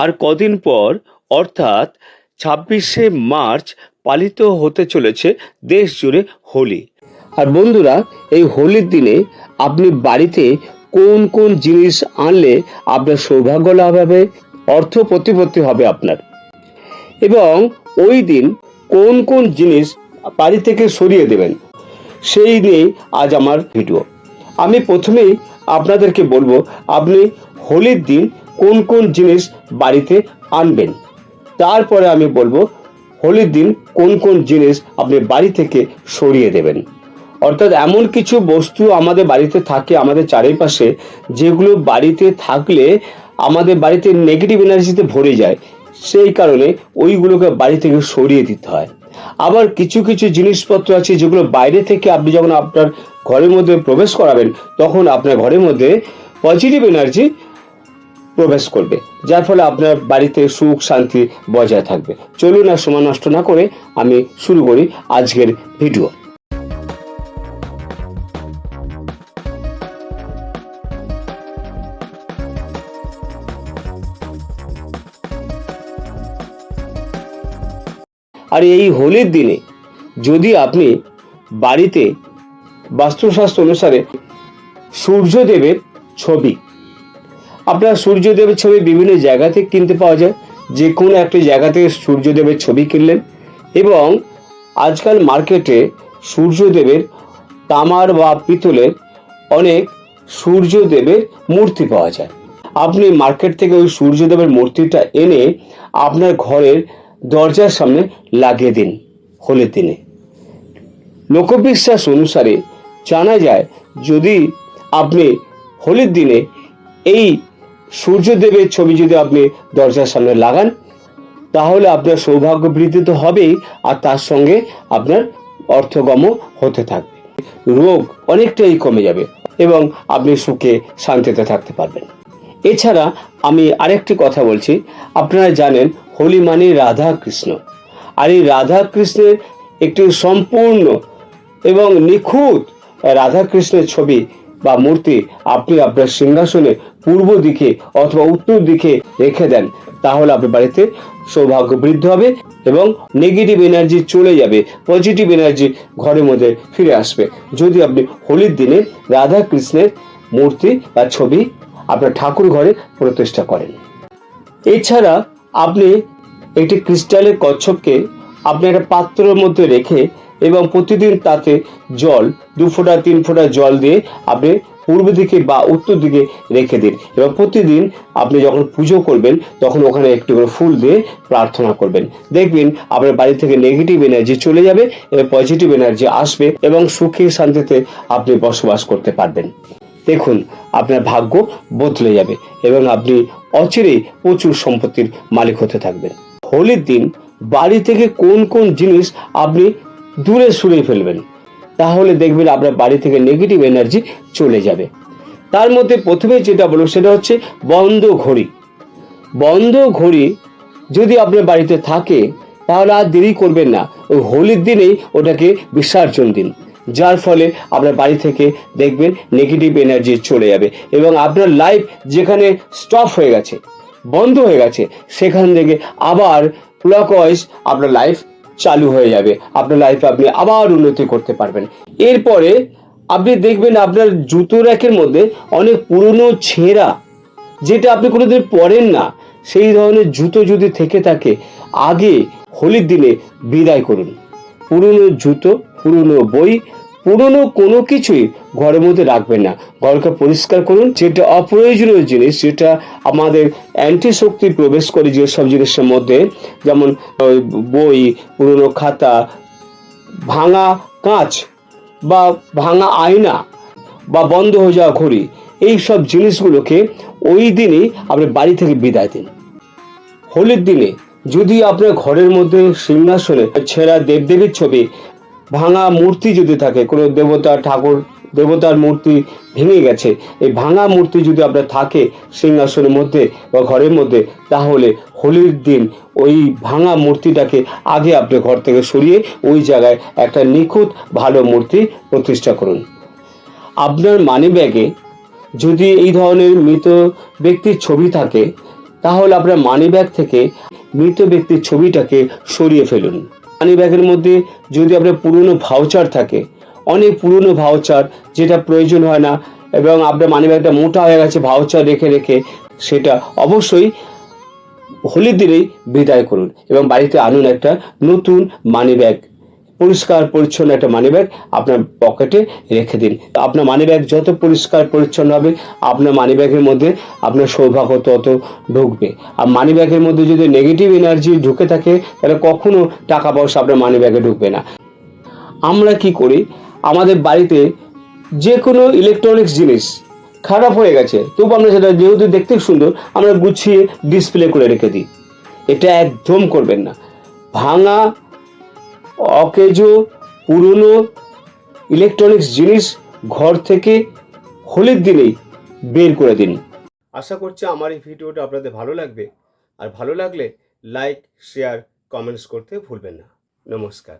আর কদিন পর, অর্থাৎ ছাব্বিশে মার্চ পালিত হতে চলেছে দেশ জুড়ে হোলি। আর বন্ধুরা, এই হোলির দিনে আপনি বাড়িতে কোন কোন জিনিস আনলে আপনার সৌভাগ্য লাভ হবে, অর্থ প্রতিপত্তি হবে আপনার। এবং ওই দিন কোন কোন জিনিস বাড়ি থেকে সরিয়ে দেবেন, সেই নিয়ে আজ আমার ভিডিও। আমি প্রথমেই আপনাদেরকে বলব, আপনি হোলির দিন কোন কোন জিনিস বাড়িতে আনবেন। তারপরে আমি বলব, হোলির দিন কোন কোন জিনিস আপনি বাড়ি থেকে সরিয়ে দেবেন। অর্থাৎ এমন কিছু বস্তু আমাদের বাড়িতে থাকে আমাদের চারিপাশে, যেগুলো বাড়িতে থাকলে আমাদের বাড়িতে নেগেটিভ এনার্জিতে ভরে যায়। সেই কারণে ওইগুলোকে বাড়ি থেকে সরিয়ে দিতে হয়। আবার কিছু কিছু জিনিসপত্র আছে যেগুলো বাইরে থেকে আপনি যখন আপনার ঘরের মধ্যে প্রবেশ করাবেন, তখন আপনার ঘরের মধ্যে পজিটিভ এনার্জি প্রবেশ করবে, যার ফলে আপনার বাড়িতে সুখ, শান্তি বজায় থাকবে। চলুন আর সময় নষ্ট না করে আমি শুরু করি আজকের ভিডিও। আর এই হোলির দিনে যদি আপনি বাড়িতে বাস্তুশাস্ত্র অনুসারে সূর্যদেবের ছবি আপনার সূর্যদেবের ছবি বিভিন্ন জায়গা থেকে কিনতে পাওয়া যায়। যে কোনো একটি জায়গা থেকে সূর্যদেবের ছবি কিনলেন। এবং আজকাল মার্কেটে সূর্যদেবের তামার বা পিতলের অনেক সূর্যদেবের মূর্তি পাওয়া যায়। আপনি মার্কেট থেকে ওই সূর্যদেবের মূর্তিটা এনে আপনার ঘরের দরজার সামনে লাগিয়ে দিন হোলির দিনে। লোকবিশ্বাস অনুসারে জানা যায়, যদি আপনি হোলির দিনে এই সূর্যদেবের ছবি যদি আপনি দরজার সামনে লাগান, তাহলে আপনার সৌভাগ্য বৃদ্ধি তো হবেই, আর তার সঙ্গে আপনার অর্থগম হতে থাকবে। রোগ অনেকটাই কমে যাবে এবং আপনি সুখে শান্তিতে থাকতে পারবেন। এছাড়া আমি আরেকটি কথা বলছি, আপনারা জানেন হোলি মানে রাধা কৃষ্ণ আর এই রাধা কৃষ্ণের একটি সম্পূর্ণ এবং নিখুঁত রাধা কৃষ্ণের ছবি বা মূর্তি আপনি আপনার সিংহাসনে পূর্ব দিকে অথবা উত্তর দিকে রেখে দেন, তাহলে আপনার বাড়িতে সৌভাগ্য বৃদ্ধি হবে এবং নেগেটিভ এনার্জি চলে যাবে পজিটিভ এনার্জি ঘরের মধ্যে ফিরে আসবে। যদি আপনি হোলির দিনে রাধা কৃষ্ণের মূর্তি বা ছবি আপনার ঠাকুর ঘরে প্রতিষ্ঠা করেন। এছাড়া আপনি একটি ক্রিস্টালের কচ্ছপকে আপনি একটা পাত্রের মধ্যে রেখে এবং প্রতিদিন তাতে জল দু ফোঁটা, তিন ফোঁটা জল দিয়ে আপনি পূর্ব দিকে বা উত্তর দিকে রেখে দিন এবং প্রতিদিন আপনি যখন পুজো করবেন, তখন ওখানে একটু করে ফুল দিয়ে প্রার্থনা করবেন। দেখবেন আপনার বাড়ি থেকে নেগেটিভ এনার্জি চলে যাবে এবং পজিটিভ এনার্জি আসবে এবং সুখী শান্তিতে আপনি বসবাস করতে পারবেন। দেখুন, আপনার ভাগ্য বদলে যাবে এবং আপনি অচিরেই প্রচুর সম্পত্তির মালিক হতে থাকবেন। হোলির দিন বাড়ি থেকে কোন কোন জিনিস আপনি দূরে সরিয়ে ফেলবেন। তাহলে দেখবেন আপনার বাড়ি থেকে নেগেটিভ এনার্জি চলে যাবে। তার মধ্যে প্রথমে যেটা বলব সেটা হচ্ছে বন্ধ ঘড়ি। বন্ধ ঘড়ি যদি আপনার বাড়িতে থাকে, তাহলে আর দেরি করবেন না। ওই হোলির দিনেই ওটাকে বিসর্জন দিন। যার ফলে আপনার বাড়ি থেকে দেখবেন নেগেটিভ এনার্জি চলে যাবে এবং আপনার লাইফ যেখানে স্টপ হয়ে গেছে, বন্ধ হয়ে গেছে, সেখান থেকে আবার ক্লক ওয়াইজ আপনার লাইফ চালু হয়ে যাবে। আপনার লাইফে আপনি আবার উন্নতি করতে পারবেন। এরপরে আপনি দেখবেন আপনার জুতো র্যাকের মধ্যে অনেক পুরনো ছেঁড়া, যেটা আপনি কোনোদিন পরেন না, সেই ধরনের জুতো যদি থেকে থাকে, আগে হোলির দিনে বিদায় করুন। পুরনো জুতো, পুরনো বই পুরনো কোনো কিছুই ঘরের মধ্যে রাখবেন না। ঘরকে পরিষ্কার করুন। যেটা অপ্রয়োজনীয় জিনিস, যেটা আমাদের অ্যান্টি শক্তি প্রবেশ করে যেসব জিনিসের মধ্যে, যেমন বই, পুরনো খাতা, ভাঙা কাঁচ বা ভাঙা আয়না বা বন্ধ হয়ে যাওয়া ঘড়ি এই সব জিনিসগুলোকে ওই দিনই আপনি বাড়ি থেকে বিদায় দিন। হোলির দিনে যদি আপনার ঘরের মধ্যে সিংহাসনে ছেঁড়া দেবদেবীর ছবি ভাঙা মূর্তি যদি থাকে, কোনো দেবতা ঠাকুর, দেবতার মূর্তি ভেঙে গেছে, এই ভাঙা মূর্তি যদি আপনার থাকে সিংহাসনের মধ্যে বা ঘরের মধ্যে, তাহলে হোলির দিন ওই ভাঙা মূর্তিটাকে আগে আপনি ঘর থেকে সরিয়ে ওই জায়গায় একটা নিখুঁত ভালো মূর্তি প্রতিষ্ঠা করুন। আপনার মানি ব্যাগে যদি এই ধরনের মৃত ব্যক্তির ছবি থাকে, তাহলে আপনার মানি ব্যাগ থেকে মৃত ব্যক্তির ছবিটাকে সরিয়ে ফেলুন। মানি ব্যাগের মধ্যে যদি আপনার পুরনো ভাউচার থাকে, অনেক পুরনো ভাউচার যেটা প্রয়োজন হয় না এবং আপনার মানি ব্যাগটা মোটা হয়ে গেছে ভাউচার রেখে রেখে সেটা অবশ্যই হোলির দিনেই বিদায় করুন এবং বাড়িতে আনুন একটা নতুন মানি ব্যাগ পরিষ্কার, পরিচ্ছন্ন একটা মানি ব্যাগ আপনার পকেটে রেখে দিন। আপনার মানি ব্যাগ যত পরিষ্কার, পরিচ্ছন্ন হবে, আপনার মানি ব্যাগের মধ্যে আপনার সৌভাগ্য তত ঢুকবে। আর মানি ব্যাগের মধ্যে যদি নেগেটিভ এনার্জি ঢুকে থাকে, তাহলে কখনো টাকা পয়সা আপনার মানি ব্যাগে ঢুকবে না। আমরা কি করি? আমাদের বাড়িতে যে কোনো ইলেকট্রনিক্স জিনিস খারাপ হয়ে গেছে, তবু আমরা সেটা যেহেতু দেখতে সুন্দর, আমরা গুছিয়ে ডিসপ্লে করে রেখে দিই। এটা একদম করবেন না। ভাঙা অকেজো, পুরনো ইলেকট্রনিক্স জিনিস ঘর থেকে হোলির দিনেই বের করে দিন। আশা করছি আমার এই ভিডিওটা আপনাদের ভালো লাগবে। আর ভালো লাগলে লাইক শেয়ার কমেন্টস করতে ভুলবেন না। নমস্কার।